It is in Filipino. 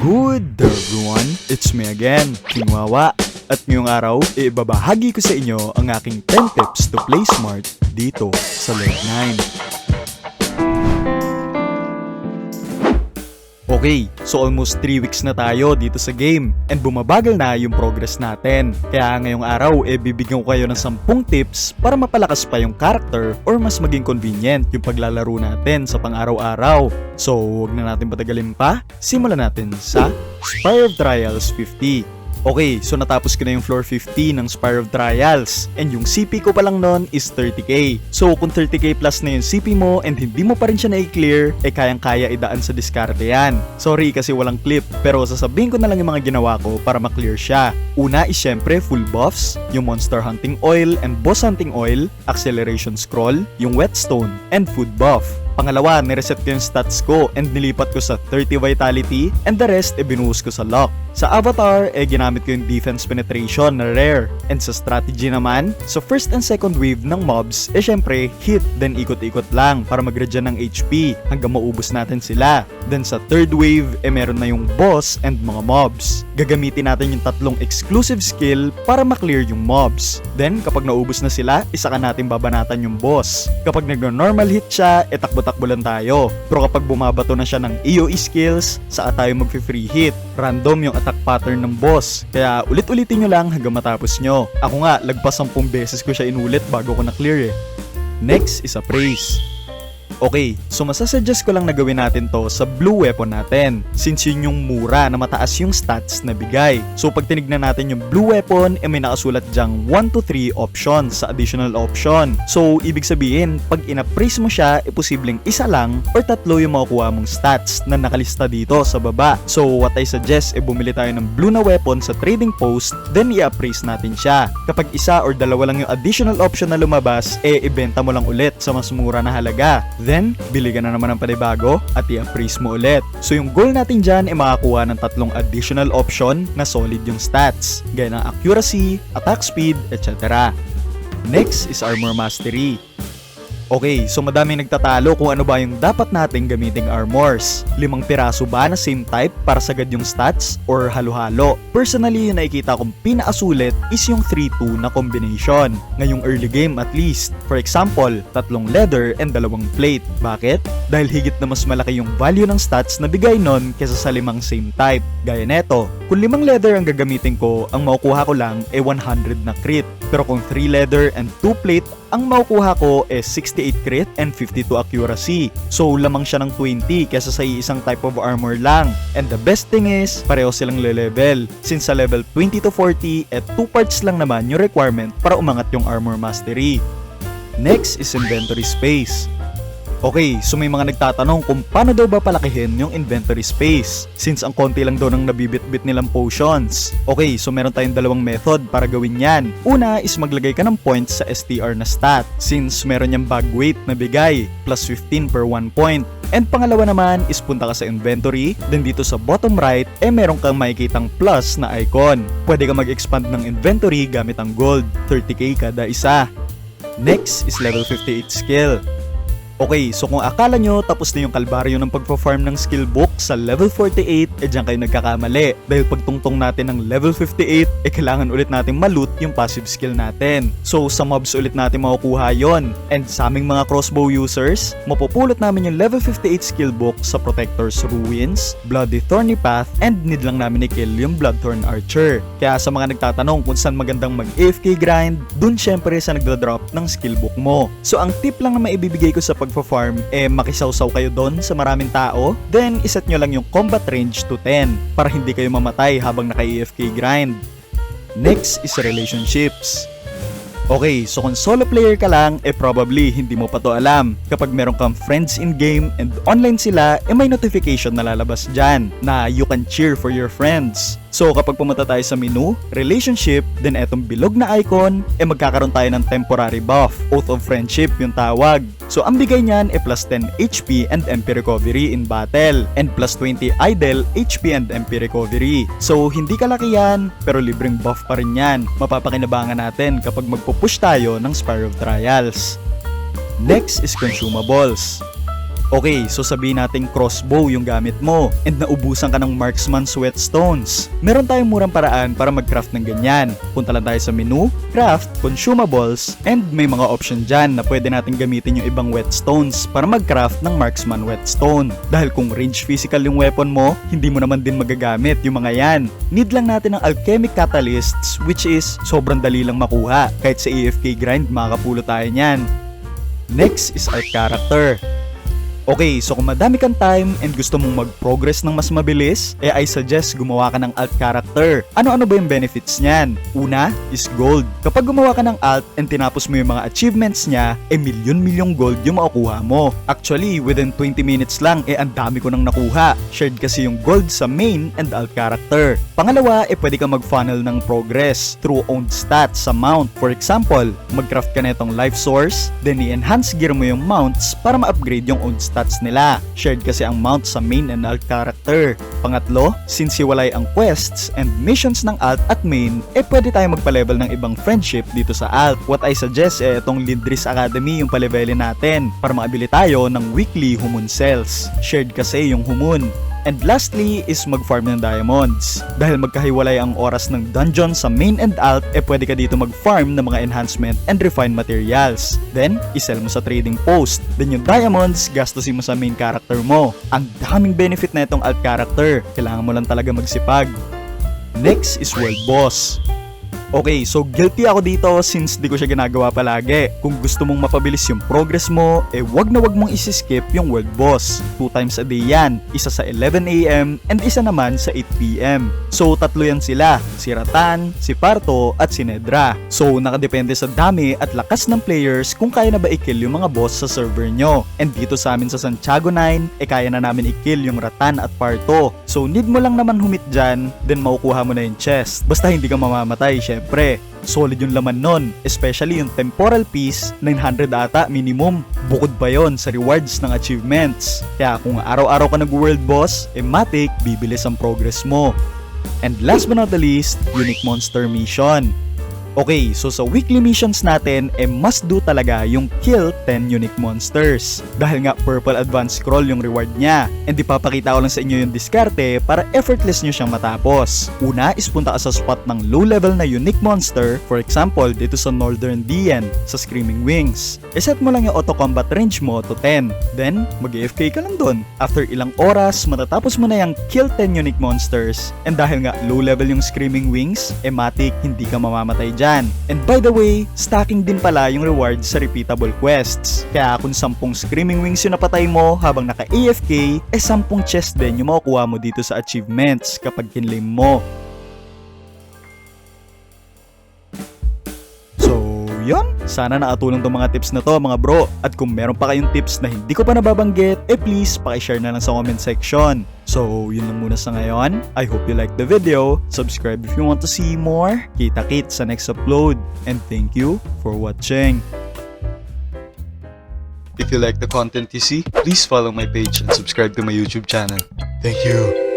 Good everyone, it's me again, King Wawa. At ngayong araw, ibabahagi ko sa inyo ang aking 10 tips to play smart dito sa Lord 9. Okay, so almost 3 weeks na tayo dito sa game and bumabagal na yung progress natin. Kaya ngayong araw, e bibigyan ko kayo ng 10 tips para mapalakas pa yung character or mas maging convenient yung paglalaro natin sa pang-araw-araw. So, huwag na natin patagalin pa, simulan natin sa Spire Trials 50. Okay, so natapos ko na yung floor 50 ng Spire of Trials and yung CP ko pa lang nun is 30k. So kung 30k plus na yung CP mo and hindi mo pa rin siya na-clear, eh kayang-kaya idaan sa diskarte yan. Sorry kasi walang clip, pero sasabihin ko na lang yung mga ginawa ko para maklear siya. Una is syempre full buffs, yung Monster Hunting Oil and Boss Hunting Oil, Acceleration Scroll, yung Whetstone, and Food Buff. Pangalawa, nireset ko yung stats ko and nilipat ko sa 30 vitality and the rest e binuhos ko sa luck. Sa avatar, eh ginamit ko yung defense penetration na rare. And sa strategy naman, sa first and second wave ng mobs, eh syempre, hit then ikot-ikot lang para mag-regen ng HP hanggang maubos natin sila. Then sa third wave, eh meron na yung boss and mga mobs. Gagamitin natin yung tatlong exclusive skill para maklear yung mobs. Then kapag naubos na sila, isa ka natin babanatan yung boss. Kapag nag-normal hit siya, eh takbo-takbo lang tayo. Pero kapag bumabato na siya ng EOE skills, saka tayo mag-free hit. Random yung attack pattern ng boss. Kaya ulit-ulitin nyo lang hanggang matapos nyo. Ako nga, lagpas 10 beses ko siya inulit bago ko na-clear eh. Next is a praise. Okay, so masasuggest ko lang na gawin natin to sa blue weapon natin since yun yung mura na mataas yung stats na bigay. So pag tinignan natin yung blue weapon, eh may nakasulat dyang 1 to 3 options sa additional option. So ibig sabihin, pag ina-praise mo siya, eh posibleng isa lang or tatlo yung makukuha mong stats na nakalista dito sa baba. So what I suggest, eh bumili tayo ng blue na weapon sa trading post, then i-appraise natin siya. Kapag isa or dalawa lang yung additional option na lumabas, eh ibenta mo lang ulit sa mas mura na halaga. Then, bili ka na naman ng panibago at i-appraise mo ulit. So yung goal natin dyan ay makakuha ng tatlong additional option na solid yung stats, gaya ng accuracy, attack speed, etc. Next is armor mastery. Okay, so madaming nagtatalo kung ano ba yung dapat nating gamiting armors. Limang piraso ba na same type para sagad yung stats or halo-halo? Personally, yung nakikita kong pinakasulit is yung 3-2 na combination. Ngayong early game at least. For example, tatlong leather and dalawang plate. Bakit? Dahil higit na mas malaki yung value ng stats na bigay nun kesa sa limang same type. Gaya neto, kung limang leather ang gagamitin ko, ang makukuha ko lang ay 100 na crit. Pero kung 3 leather and 2 plate, ang makukuha ko is 68 crit and 52 accuracy. So lamang siya ng 20 kesa sa isang type of armor lang. And the best thing is, pareho silang le-level. Since sa level 20 to 40, at 2 parts lang naman yung requirement para umangat yung armor mastery. Next is inventory space. Okay, so may mga nagtatanong kung paano daw ba palakihin yung inventory space since ang konti lang daw ng nabibit-bit nilang potions. Okay, so meron tayong dalawang method para gawin yan. Una is maglagay ka ng points sa STR na stat since meron niyang bag weight na bigay plus 15 per 1 point. And pangalawa naman is punta ka sa inventory, then dito sa bottom right, eh meron kang makikitang plus na icon. Pwede ka mag-expand ng inventory gamit ang gold, 30k kada isa. Next is level 58 skill. Okay, so kung akala nyo tapos na yung kalbaryo ng pagpa-farm ng skill book sa level 48, eh dyan kayo nagkakamali. Dahil pagtungtong natin ng level 58, eh kailangan ulit natin maloot yung passive skill natin. So sa mobs ulit natin makukuha yon. And sa aming mga crossbow users, mapupulot namin yung level 58 skill book sa Protector's Ruins, Bloody Thorny Path, and need lang namin i-kill yung Bloodthorn Archer. Kaya sa mga nagtatanong kung saan magandang mag-AFK grind, dun syempre sa nagda-drop ng skill book mo. So ang tip lang na maibibigay ko sa pag pagpa-farm, eh makisawsaw kayo doon sa maraming tao, then iset nyo lang yung combat range to 10 para hindi kayo mamatay habang naka-AFK grind. Next is relationships. Okay, so kung solo player ka lang, eh probably hindi mo pa to alam. Kapag meron kang friends in game and online sila, eh may notification na lalabas dyan na you can cheer for your friends. So kapag pumunta tayo sa menu, relationship, then etong bilog na icon, eh magkakaroon tayo ng temporary buff. Oath of friendship yung tawag. So ang bigay niyan eh plus 10 HP and MP recovery in battle and plus 20 idle HP and MP recovery. So hindi kalaki yan, pero libreng buff pa rin yan. Mapapakinabangan natin kapag magpo-push tayo ng Spire of Trials. Next is consumables. Okay, so sabihin natin crossbow yung gamit mo and naubusan ka ng marksman sweatstones. Meron tayong murang paraan para mag-craft ng ganyan. Punta lang tayo sa menu, craft, consumables, and may mga option dyan na pwede natin gamitin yung ibang whetstones para mag-craft ng marksman whetstone. Dahil kung range physical yung weapon mo, hindi mo naman din magagamit yung mga yan. Need lang natin ng alchemic catalysts which is sobrang dali lang makuha. Kahit sa AFK grind, makakapulo tayo niyan. Next is our character. Okay, so kung madami kang time and gusto mong mag-progress ng mas mabilis, eh I suggest gumawa ka ng alt character. Ano-ano ba yung benefits niyan? Una is gold. Kapag gumawa ka ng alt and tinapos mo yung mga achievements niya, eh milyon-milyong gold yung makukuha mo. Actually, within 20 minutes lang, eh ang dami ko nang nakuha. Shared kasi yung gold sa main and alt character. Pangalawa, eh pwede kang mag-funnel ng progress through owned stats sa mount. For example, mag-craft ka na life source, then i-enhance gear mo yung mounts para ma-upgrade yung owned stats nila. Shared kasi ang mount sa main and alt character. Pangatlo, since hiwalay ang quests and missions ng alt at main, eh pwede tayo magpa-level ng ibang friendship dito sa alt. What I suggest eh itong Lidris Academy yung pa-levelin natin para makabili tayo ng weekly Humun cells. Shared kasi yung Humun. And lastly is mag-farm ng diamonds. Dahil magkahiwalay ang oras ng dungeon sa main and alt, eh pwede ka dito mag-farm ng mga enhancement and refined materials. Then, isell mo sa trading post. Then yung diamonds, gastusin mo sa main character mo. Ang daming benefit na itong alt character. Kailangan mo lang talaga magsipag. Next is World Boss. Okay, so guilty ako dito since di ko siya ginagawa palagi. Kung gusto mong mapabilis yung progress mo, eh wag na wag mong isi-skip yung world boss. Two times a day yan. Isa sa 11am and isa naman sa 8pm. So tatlo yan sila, si Ratan, si Parto at si Nedra. So nakadepende sa dami at lakas ng players kung kaya na ba i-kill yung mga boss sa server nyo. And dito sa amin sa Santiago 9, eh kaya na namin i-kill yung Ratan at Parto. So need mo lang naman humit dyan, then makukuha mo na yung chest. Basta hindi ka mamamatay, syempre. Solid yung laman nun, especially yung temporal piece, 900 ata minimum. Bukod pa yon sa rewards ng achievements. Kaya kung araw-araw ka nag-world boss, eh matik, bibilis ang progress mo. And last but not the least, Unique Monster Mission. Okay, so sa weekly missions natin, eh must do talaga yung kill 10 unique monsters. Dahil nga purple advance scroll yung reward niya. And ipapakita ko lang sa inyo yung diskarte para effortless nyo siyang matapos. Una is punta ka sa spot ng low level na unique monster, for example dito sa Northern Dien, sa Screaming Wings. Iset mo lang yung auto combat range mo to 10. Then, mag-AFK ka lang dun. After ilang oras, matatapos mo na yung kill 10 unique monsters. And dahil nga low level yung Screaming Wings, ematic, hindi ka mamamatay dyan. And by the way, stacking din pala yung rewards sa repeatable quests. Kaya kung 10 Screaming Wings yung napatay mo habang naka-AFK, eh 10 chest din yung makukuha mo dito sa achievements kapag kinlaim mo. Yun. Sana nakatulong tong mga tips na to mga bro. At kung meron pa kayong tips na hindi ko pa nababanggit, eh please pakishare na lang sa comment section. So, yun lang muna sa ngayon. I hope you liked the video. Subscribe if you want to see more. Kita-kit sa next upload. And thank you for watching. If you like the content you see, please follow my page and subscribe to my YouTube channel. Thank you.